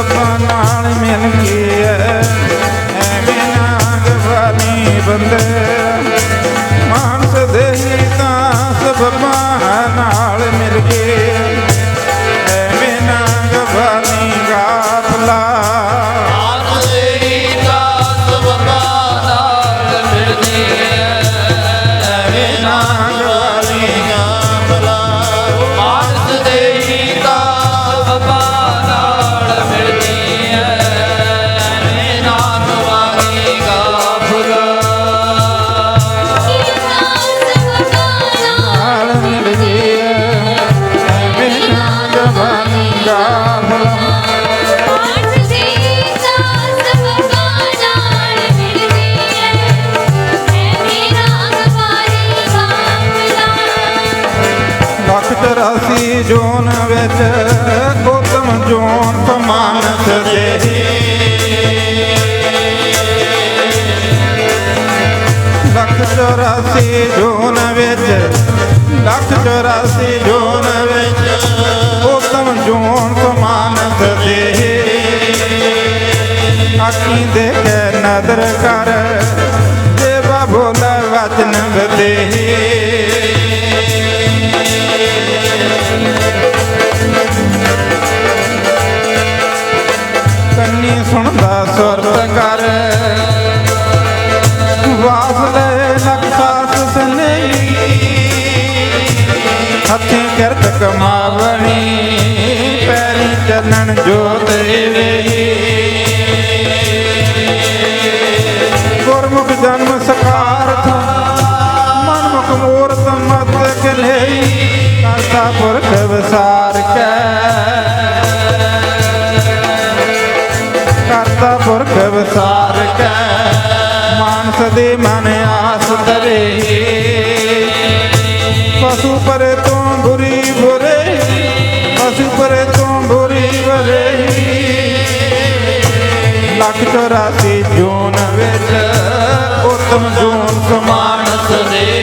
ਰੱਬਾ ਨਾਲ ਮਿਲ ਕੇ ਐਵੇਂ ਨਾ ਗਵਾਨੀ ਬੰਦੇ। ਮਾਨਸ ਦੇਹੀ ਤਾਂ ਸਬਬਾ ਚਰਾਸੀ ਜੋਨ ਵਿੱਚ ਉਤਮ ਜੋਨ ਸਮਾਨਸ ਦੇਹੀ ਲੱਖ ਚਰਾਸੀ ਜੋਨ ਵਿੱਚ, ਲੱਖ ਚਰਾਸੀ ਜੋਨ ਵਿੱਚ ਉਤਮ ਜੋਨ ਸਮਾਨਸ ਦੇਹੀ ਆਖੀ ਦੇ ਕੇ ਨਦਰ ਕਰ ਦੇਵਾ ਬੋਲੇ ਵਚਨ ਬਦੇਹੀ ਕੰਨੀ ਸੁਣਦਾ ਸੁਰਤ ਕਰ। ਵਾਸ ਲੈ ਨਕਸਾਸ ਸਨੇਹੀ। ਹੱਥੀਂ ਕਿਰਤ ਕਮਾਵਣੀ, ਪੈਰੀ ਚੱਲਣ ਜੋਤ ਵੇਹੀ ਗੁਰਮੁਖ ਜਨਮ ਸਕਾਰਥ, ਮਨਮੁਖ ਮੂਰਤ ਮਤ ਕਨੇਈ ਕਰਤਾ ਪੁਰਖ ਵਿਸਾਰ ਕੈ। ਸਦੇ ਮਨ ਆਸ ਧਰੇ ਪਸ਼ੂ ਪਰੇ ਤੋਂ ਬੁਰੀ ਬੁਰੇ, ਪਸ਼ੂ ਪਰੇ ਤੋਂ ਬੁਰੀ ਬੁਰੇ। ਲੱਖ 84 ਜੂਨ ਵਿੱਚ ਉਤਮ ਜੂਨ ਸਮਾਨ ਸਦੇ